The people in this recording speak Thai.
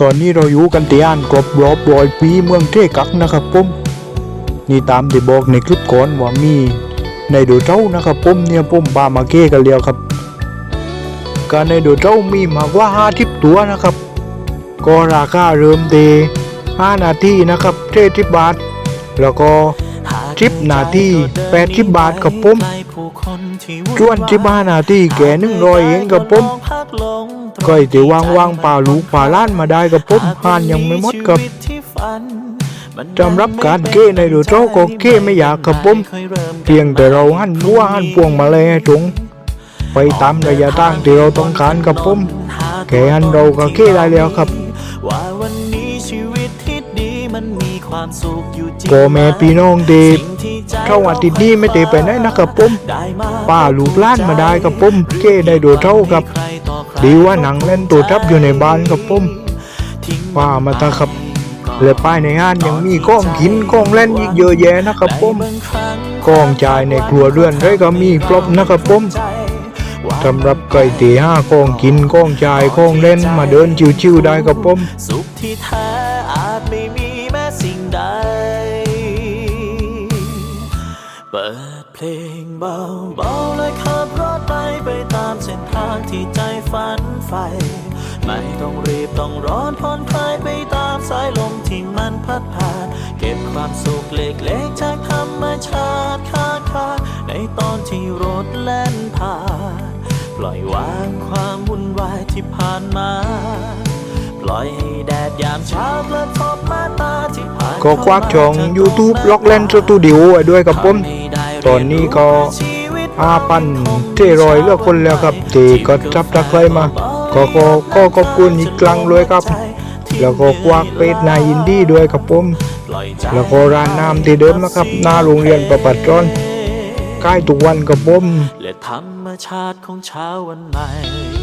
ตอนนี้เราอยู่กันที่อ่านกรบรอบรอยปีเมืองเทกักนะครับผมนี่ตามที่บอกในคลิปก่อนว่ามีในโดเจ้านะครับผมเนี่ยผมบามาเก้กันเลียวครับ การในโดเจ้ามีมากว่าห้าทิปตัวนะครับ ก็ราคาเริ่มเดห้านาทีนะครับเททิบบาท แล้วก็ ทิปนาทีแปดทิบบาทกับผมส่วนทิปห้านาทีแก่หนึ่งรอยเองกับผมก็ไอ้ที่วางวางป่าลูกป่าล้านมาได้กับผมหานยังไม่หมดกับสำรับการเก้ในโดเจ้าก็เก้ไม่อยากกับผมเพียงแต่เราหันวัวหันพวงมาเลยให้ตรงไปตามระยะทางที่เราต้องการกับผมแค่หันเราก็เก้ได้แล้วครับ ว่าวันนี้ชีวิตที่ดีมันมี ความสุขอยู่จริงพ่อแม่พี่น้องเด็กสิ่งที่ใจเข้าอาทิตย์นี้ไม่ได้ไปไหนนะครับผมได้มาป้าลูกหล้านมาได้กับผมเก้ได้โดดเท่ากับใครต่อใครดีว่าหนังเล่นตัวทับอยู่ในบ้านกับผมทิ้งป้ามาตาครับและป้ายในงานยังมีกล้องกินกล้องเล่นอีกเยอะแยะนะครับผมในบางครั้งกล้องจ่ายในครัวเรือนได้ก็มีครบนะครับผมใจว่าสำหรับไก่ตีห้ากล้องกินกล้องจ่ายกล้องเล่นมาเดินชิวๆได้กับผมสุขที่แท้อาจไม่ เพลงเบาเบาเลยขับรถไปไปตามเส้นทางที่ใจฝันใฝ่ไม่ต้องรีบต้องร้อนผ่อนคลายไปตามสายลมที่มันพัดผ่าน เก็บความสุขเล็กๆจากธรรมชาติค้าคาในตอนที่รถแล่นผ่าน ปล่อยวางความวุ่นวายที่ผ่านมา ปล่อยให้แดดยามเช้ากระทบมาตาที่ผ่านก็ควักช่อง YouTube ล็อกเล่นสตูดิโอไว้ด้วยกับผม ตอนนี้ก็อาปันเทรอยเลือกคนแล้วครับที่ก็จับตะไคร้มาก็ก็ก็ขอบคุณอีกครั้งเลยครับ แล้วก็ควักเป็ดนายอินดี้ด้วยครับผมแล้วก็ร้านน้ำที่เดิมนะครับ หน้าโรงเรียนประปัดร้อนใกล้ทุกวันกับผมและธรรมชาติของเช้าวันใหม่